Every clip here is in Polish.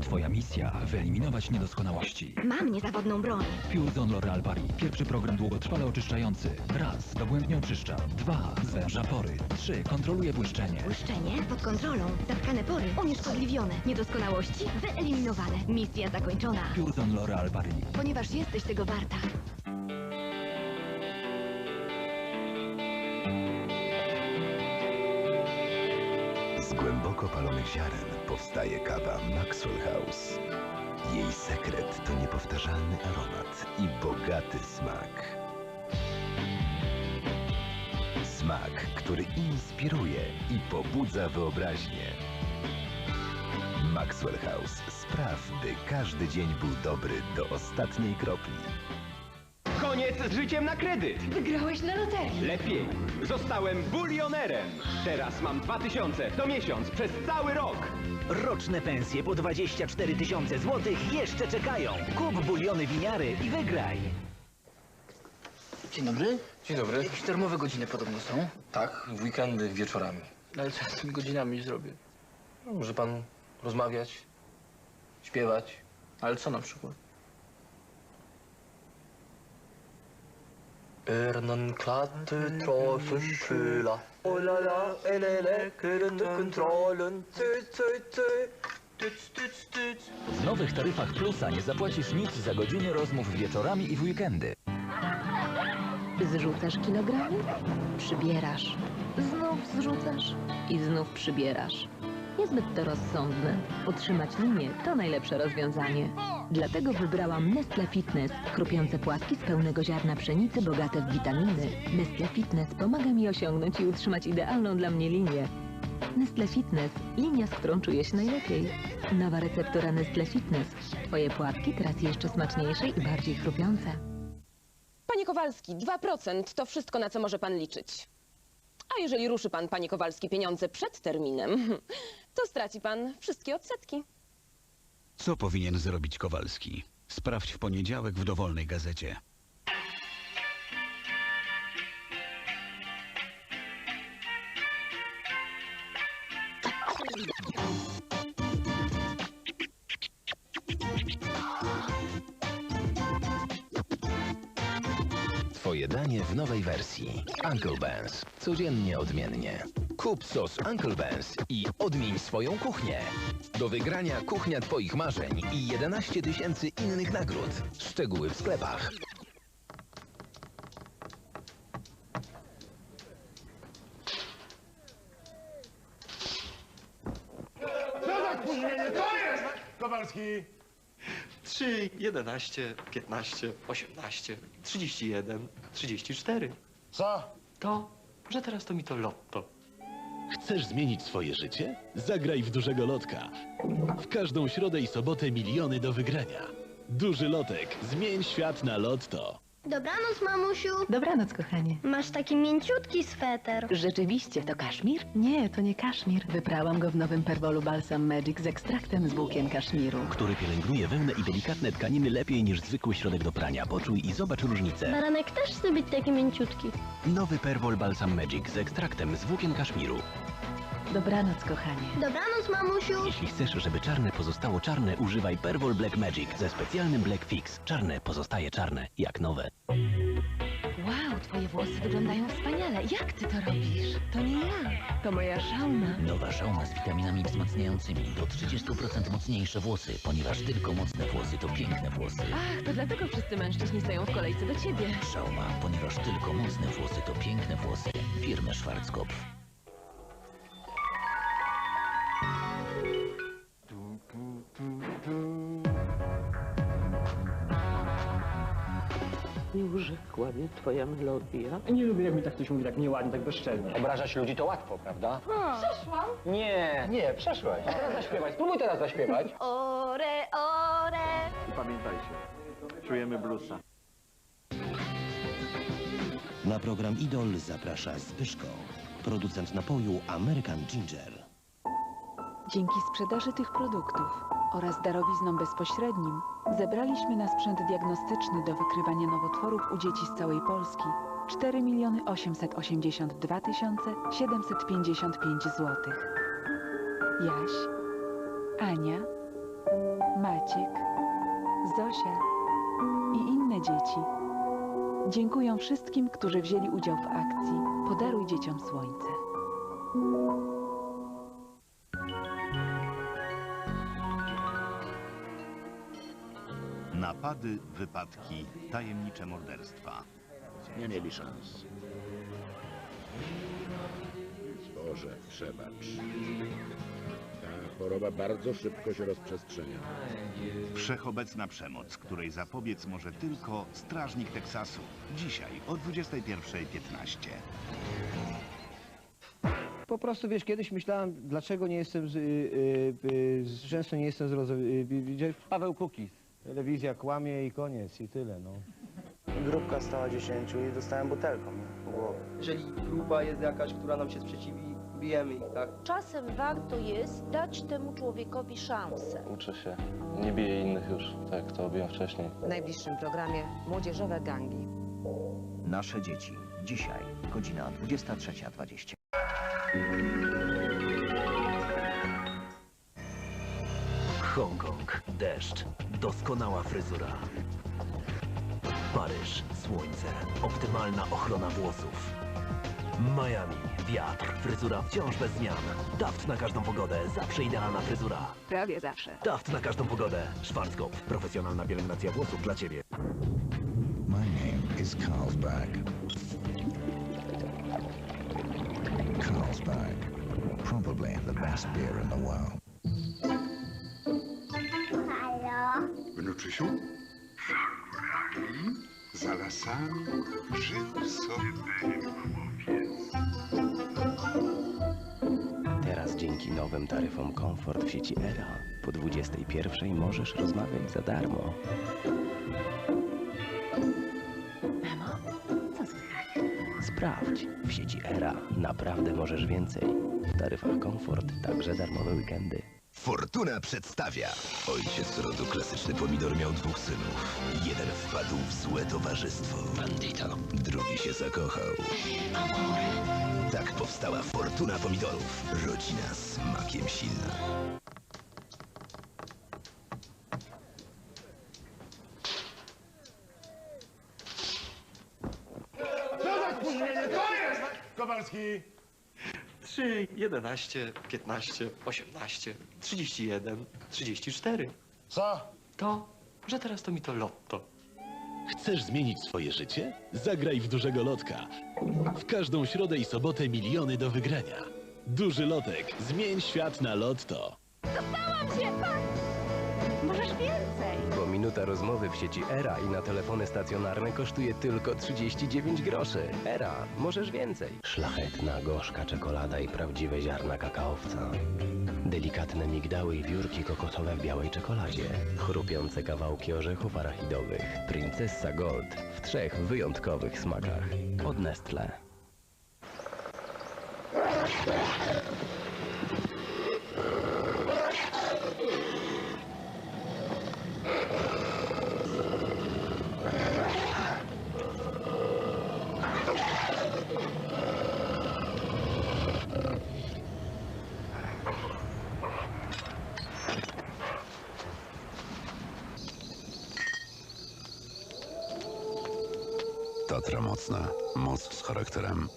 Twoja misja wyeliminować niedoskonałości. Mam niezawodną broń. Pure L'Oreal Paris. Pierwszy program długotrwale oczyszczający. Raz. Dogłębnie oczyszcza. Dwa. Zwęża pory. Trzy. Kontroluje błyszczenie. Błyszczenie pod kontrolą. Zatkane pory unieszkodliwione. Niedoskonałości wyeliminowane. Misja zakończona. Pure L'Oreal Paris. Ponieważ jesteś tego warta. Głęboko palonych ziaren powstaje kawa Maxwell House. Jej sekret to niepowtarzalny aromat i bogaty smak. Smak, który inspiruje i pobudza wyobraźnię. Maxwell House spraw, by każdy dzień był dobry do ostatniej kropli. Koniec z życiem na kredyt! Wygrałeś na loterii. Lepiej! Zostałem bulionerem! Teraz mam 2000 to miesiąc przez cały rok! Roczne pensje po 24 tysiące złotych jeszcze czekają. Kup buliony winiary i wygraj. Dzień dobry. Dzień dobry. Jakieś darmowe godziny podobno są. Tak, w weekendy wieczorami. Ale co ja z tymi godzinami zrobię? No, może pan rozmawiać, śpiewać. Ale co na przykład? Örnen kladde trafen kyla. Oh la la, elele, kyrende kontrollen. Ty, ty. W nowych taryfach Plusa nie zapłacisz nic za godziny rozmów wieczorami i w weekendy. Zrzucasz kilogramy? Przybierasz. Znów zrzucasz i znów przybierasz. Niezbyt to rozsądne. Utrzymać linię to najlepsze rozwiązanie. Dlatego wybrałam Nestle Fitness. Krupiące płatki z pełnego ziarna pszenicy bogate w witaminy. Nestle Fitness pomaga mi osiągnąć i utrzymać idealną dla mnie linię. Nestle Fitness. Linia, z którą czuję się najlepiej. Nowa receptura Nestle Fitness. Twoje płatki teraz jeszcze smaczniejsze i bardziej chrupiące. Panie Kowalski, 2% to wszystko, na co może pan liczyć. A jeżeli ruszy pan, panie Kowalski, pieniądze przed terminem, to straci pan wszystkie odsetki. Co powinien zrobić Kowalski? Sprawdź w poniedziałek w dowolnej gazecie. Twoje danie w nowej wersji. Uncle Ben's. Codziennie odmiennie. Kup sos Uncle Ben's i odmień swoją kuchnię. Do wygrania kuchnia Twoich marzeń i 11 tysięcy innych nagród. Szczegóły w sklepach. Kowalski! 3, 11, 15, 18, 31, 34. Co? To, że teraz to mi to lotto. Chcesz zmienić swoje życie? Zagraj w dużego lotka. W każdą środę i sobotę miliony do wygrania. Duży lotek. Zmień świat na lotto. Dobranoc, mamusiu. Dobranoc, kochanie. Masz taki mięciutki sweter. Rzeczywiście, to kaszmir? Nie, to nie kaszmir. Wyprałam go w nowym Perwolu Balsam Magic z ekstraktem z bułkiem kaszmiru. który pielęgnuje wełnę i delikatne tkaniny lepiej niż zwykły środek do prania. Poczuj i zobacz różnicę. Baranek też chce być taki mięciutki. Nowy Perwol Balsam Magic z ekstraktem z włókien kaszmiru. Dobranoc, kochanie. Dobranoc, mamusiu. Jeśli chcesz, żeby czarne pozostało czarne, używaj Perwol Black Magic ze specjalnym Black Fix. Czarne pozostaje czarne, jak nowe. Wow, twoje włosy wyglądają wspaniale. Jak ty to robisz? To nie ja. To moja szauna. Nowa szauma z witaminami wzmacniającymi. Do 30% mocniejsze włosy, ponieważ tylko mocne włosy to piękne włosy. Ach, to dlatego wszyscy mężczyźni stoją w kolejce do ciebie. Szauma, ponieważ tylko mocne włosy to piękne włosy. Firmy Schwarzkopf. Nie urzekła mnie twoja melodia. Nie lubię, jak mi tak ktoś mówi tak nieładnie, tak bezczelnie. Obrażać ludzi to łatwo, prawda? Przeszłam. Nie, nie, przeszłeś. A teraz zaśpiewać. Spróbuj teraz zaśpiewać. Ore, ore. I pamiętajcie, czujemy bluesa. Na program Idol zaprasza Zbyszko, producent napoju American Ginger. Dzięki sprzedaży tych produktów oraz darowiznom bezpośrednim zebraliśmy na sprzęt diagnostyczny do wykrywania nowotworów u dzieci z całej Polski 4 882 755 zł. Jaś, Ania, Maciek, Zosia i inne dzieci. Dziękuję wszystkim, którzy wzięli udział w akcji Podaruj dzieciom słońce. Napady, wypadki, tajemnicze morderstwa. Nie mieli szans. Boże, przebacz. Ta choroba bardzo szybko się rozprzestrzenia. Wszechobecna przemoc, której zapobiec może tylko Strażnik Teksasu. Dzisiaj o 21.15. Po prostu, wiesz, kiedyś myślałem, dlaczego nie jestem, z, y, y, y, z, często nie jestem zrozumiany. Paweł Kukiz. Telewizja kłamie i koniec, i tyle, no. Grupka stała 10 i dostałem butelką po głowie. Jeżeli grupa jest jakaś, która nam się sprzeciwi, bijemy ich, tak? Czasem warto jest dać temu człowiekowi szansę. Uczę się. Nie biję innych już, tak jak to robiłem wcześniej. W najbliższym programie Młodzieżowe Gangi. Nasze dzieci. Dzisiaj, godzina 23.20. Hongkong, deszcz, doskonała fryzura. Paryż, słońce, optymalna ochrona włosów. Miami, wiatr, fryzura wciąż bez zmian. Daft na każdą pogodę, zawsze idealna fryzura. Prawie zawsze. Daft na każdą pogodę. Schwarzkopf, profesjonalna pielęgnacja włosów dla Ciebie. My name is Carlsberg. Carlsberg, probably the best beer in the world. Hmm? Za lasami żył sobie Teraz dzięki nowym taryfom Komfort w sieci ERA po 21 możesz rozmawiać za darmo. Mamo, co słychać? Sprawdź, w sieci ERA naprawdę możesz więcej. W taryfach Komfort także darmowe weekendy. Fortuna przedstawia. Ojciec rodu klasyczny pomidor miał dwóch synów. Jeden wpadł w złe towarzystwo. Bandito. Drugi się zakochał. Tak powstała Fortuna pomidorów. Rodzina smakiem silna. Co za spóźnienie? To jest! Kowalski! 3, 11, 15, 18, 31, 34. Co? To, że teraz to mi to lotto. Chcesz zmienić swoje życie? Zagraj w dużego lotka. W każdą środę i sobotę miliony do wygrania. Duży lotek. Zmień świat na lotto. Dostałam się, pan! Możesz więcej! Bo minuta rozmowy w sieci ERA i na telefony stacjonarne kosztuje tylko 39 groszy. ERA, możesz więcej. Szlachetna, gorzka czekolada i prawdziwe ziarna kakaowca. Delikatne migdały i wiórki kokosowe w białej czekoladzie. Chrupiące kawałki orzechów arachidowych. Princessa Gold w trzech wyjątkowych smakach. Od Nestle. Mocna. Moc z charakterem.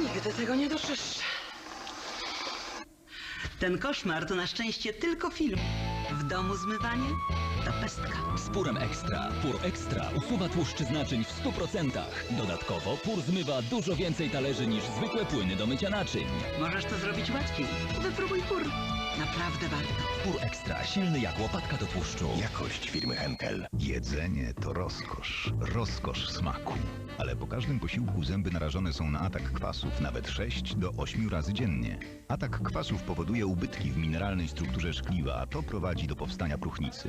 Nigdy tego nie doczyszczę. Ten koszmar to na szczęście tylko film. W domu zmywanie to pestka. Z Purem Ekstra. Pur Ekstra usuwa tłuszczy z naczyń w 100%. Dodatkowo Pur zmywa dużo więcej talerzy niż zwykłe płyny do mycia naczyń. Możesz to zrobić łatwiej. Wypróbuj pur. Naprawdę warto. Pur Ekstra. Silny jak łopatka do tłuszczu. Jakość firmy Henkel. Jedzenie to rozkosz, rozkosz smaku. Ale po każdym posiłku zęby narażone są na atak kwasów nawet 6 do 8 razy dziennie. Atak kwasów powoduje ubytki w mineralnej strukturze szkliwa, a to prowadzi do powstania próchnicy.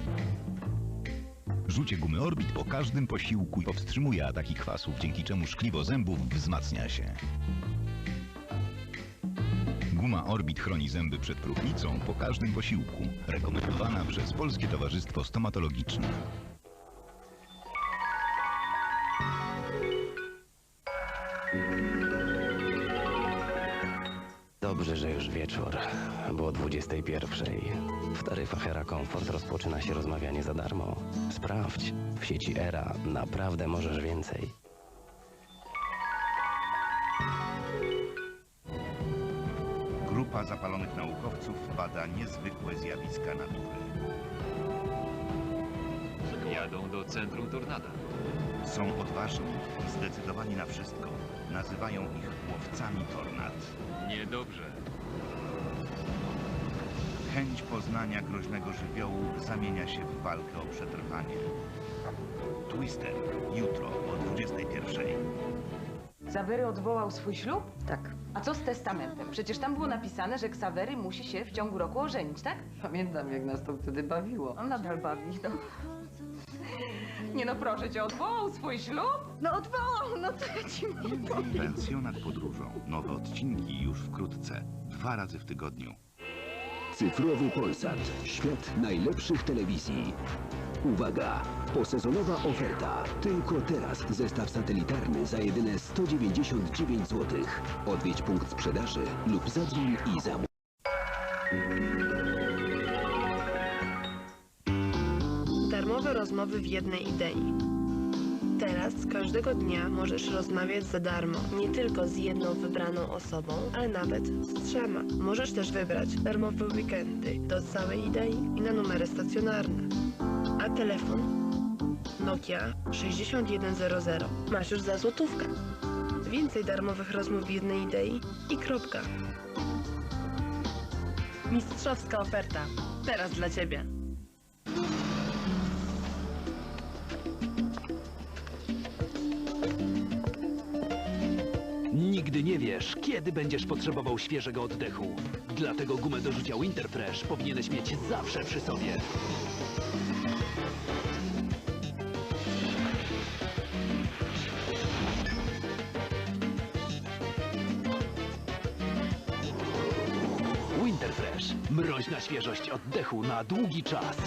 Rzucie gumy Orbit po każdym posiłku powstrzymuje ataki kwasów, dzięki czemu szkliwo zębów wzmacnia się. Guma Orbit chroni zęby przed próchnicą po każdym posiłku. Rekomendowana przez Polskie Towarzystwo Stomatologiczne. Dobrze, że już wieczór, bo o 21. W taryfach Era Comfort rozpoczyna się rozmawianie za darmo. Sprawdź, w sieci Era naprawdę możesz więcej. Grupa zapalonych naukowców bada niezwykłe zjawiska natury. Jadą do centrum tornada. Są odważni i zdecydowani na wszystko. Nazywają ich łowcami tornad. Niedobrze. Chęć poznania groźnego żywiołu zamienia się w walkę o przetrwanie. Twister. Jutro o 21. Ksawery odwołał swój ślub? Tak. A co z testamentem? Przecież tam było napisane, że Ksawery musi się w ciągu roku ożenić, tak? Pamiętam, jak nas to wtedy bawiło. On nadal bawi, no. Nie no, proszę cię, odwołał swój ślub? No odwołał, no co ja ci mówię? Pensjonat podróżą. Nowe odcinki już wkrótce. Dwa razy w tygodniu. Cyfrowy Polsat. Świat najlepszych telewizji. Uwaga! Posezonowa oferta. Tylko teraz zestaw satelitarny za jedyne 199 zł. Odwiedź punkt sprzedaży lub zadzwoń i zamów. Darmowe rozmowy w jednej idei. Teraz każdego dnia możesz rozmawiać za darmo, nie tylko z jedną wybraną osobą, ale nawet z trzema. Możesz też wybrać darmowe weekendy do całej idei i na numery stacjonarne. A telefon? Nokia 6100. Masz już za złotówkę. Więcej darmowych rozmów w jednej idei i kropka. Mistrzowska oferta. Teraz dla Ciebie. Nigdy nie wiesz, kiedy będziesz potrzebował świeżego oddechu. Dlatego gumę do rzucia Winterfresh powinieneś mieć zawsze przy sobie. Winterfresh. Mroźna świeżość oddechu na długi czas.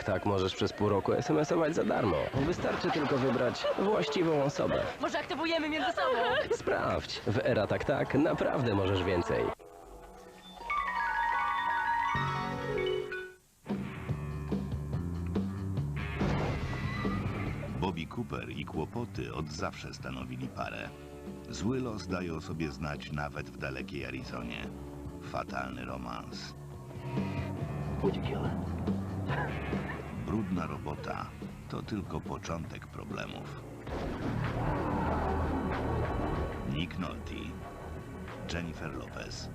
Tak Tak możesz przez pół roku SMS-ować za darmo. Wystarczy tylko wybrać właściwą osobę. Może aktywujemy między sobą? Sprawdź, w Era Tak Tak naprawdę możesz więcej. Bobby Cooper i kłopoty od zawsze stanowili parę. Zły los daje o sobie znać nawet w dalekiej Arizonie. Fatalny romans. Brudna robota to tylko początek problemów. Nick Nolte, Jennifer Lopez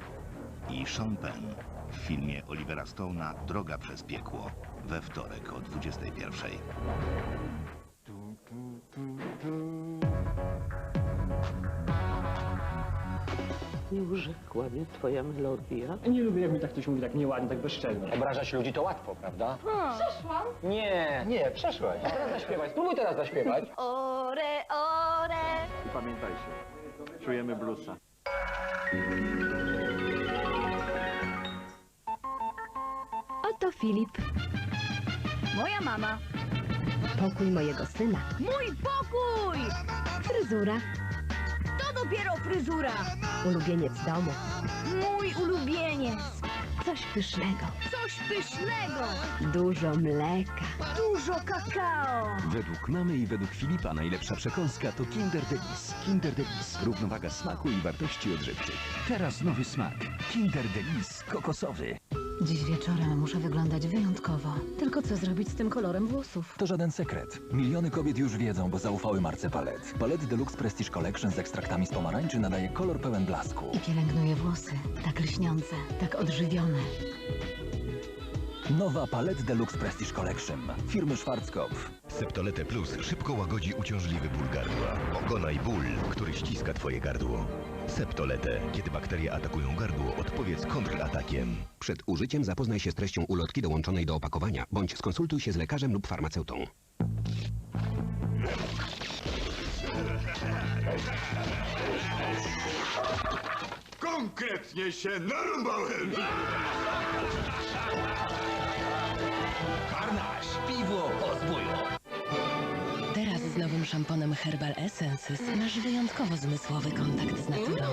i Sean Penn w filmie Olivera Stone'a Droga przez piekło we wtorek o 21. Nie urzekła mnie twoja melodia. Nie lubię, jak mi tak ktoś mówi tak nieładnie, tak bezczelnie. Obrażać ludzi to łatwo, prawda? Przeszłam. Nie, nie, przeszłaś. A teraz zaśpiewaj. Spróbuj teraz zaśpiewać. Ore, ore. I pamiętajcie, czujemy bluesa. Oto Filip. Moja mama. Pokój mojego syna. Mój pokój! Fryzura. Dopiero fryzura. Ulubieniec domu. Mój ulubieniec. Coś pysznego. Coś pysznego. Dużo mleka. Dużo kakao. Według mamy i według Filipa najlepsza przekąska to Kinder Delice. Kinder Delice. Równowaga smaku i wartości odżywczych. Teraz nowy smak. Kinder Delice kokosowy. Dziś wieczorem muszę wyglądać wyjątkowo. Tylko co zrobić z tym kolorem włosów? To żaden sekret. Miliony kobiet już wiedzą, bo zaufały marce Palet. Palet Deluxe Prestige Collection z ekstraktami z pomarańczy nadaje kolor pełen blasku. I pielęgnuje włosy. Tak lśniące, tak odżywione. Nowa Palet Deluxe Prestige Collection firmy Schwarzkopf. Septolete Plus szybko łagodzi uciążliwy ból gardła. Pokonaj ból, który ściska twoje gardło. Septolete. Kiedy bakterie atakują gardło, odpowiedz kontratakiem. Przed użyciem zapoznaj się z treścią ulotki dołączonej do opakowania, bądź skonsultuj się z lekarzem lub farmaceutą. Konkretnie się narąbałem! Harnaś, piwo po zbóju. Teraz z nowym szamponem Herbal Essences masz wyjątkowo zmysłowy kontakt z naturą.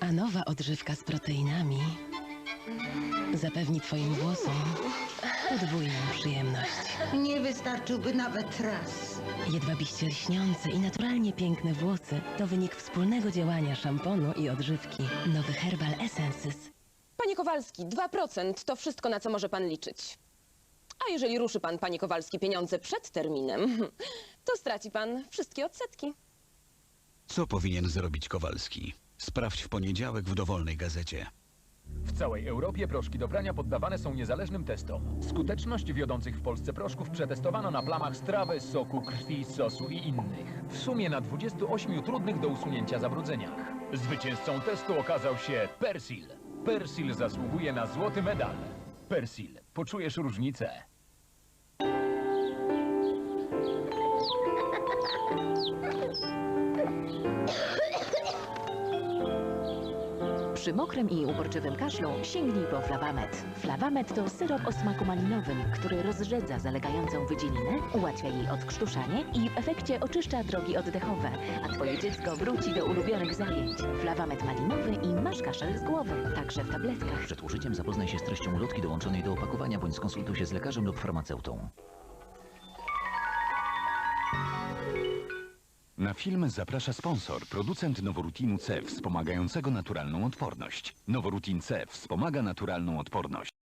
A nowa odżywka z proteinami zapewni Twoim włosom podwójną przyjemność. Nie wystarczyłby nawet raz. Jedwabiście lśniące i naturalnie piękne włosy to wynik wspólnego działania szamponu i odżywki. Nowy Herbal Essences. Kowalski, 2% to wszystko, na co może pan liczyć. A jeżeli ruszy pan, panie Kowalski, pieniądze przed terminem, to straci pan wszystkie odsetki. Co powinien zrobić Kowalski? Sprawdź w poniedziałek w dowolnej gazecie. W całej Europie proszki do prania poddawane są niezależnym testom. Skuteczność wiodących w Polsce proszków przetestowano na plamach z trawy, soku, krwi, sosu i innych. W sumie na 28 trudnych do usunięcia zabrudzeniach. Zwycięzcą testu okazał się Persil. Persil zasługuje na złoty medal. Persil, poczujesz różnicę. Przy mokrym i uporczywym kaszlu sięgnij po Flavamet. Flavamet to syrop o smaku malinowym, który rozrzedza zalegającą wydzielinę, ułatwia jej odkrztuszanie i w efekcie oczyszcza drogi oddechowe, a twoje dziecko wróci do ulubionych zajęć. Flavamet malinowy i masz kaszel z głowy, także w tabletkach. Przed użyciem zapoznaj się z treścią ulotki dołączonej do opakowania bądź skonsultuj się z lekarzem lub farmaceutą. Na film zaprasza sponsor, producent Noworutinu C wspomagającego naturalną odporność. Noworutin C wspomaga naturalną odporność.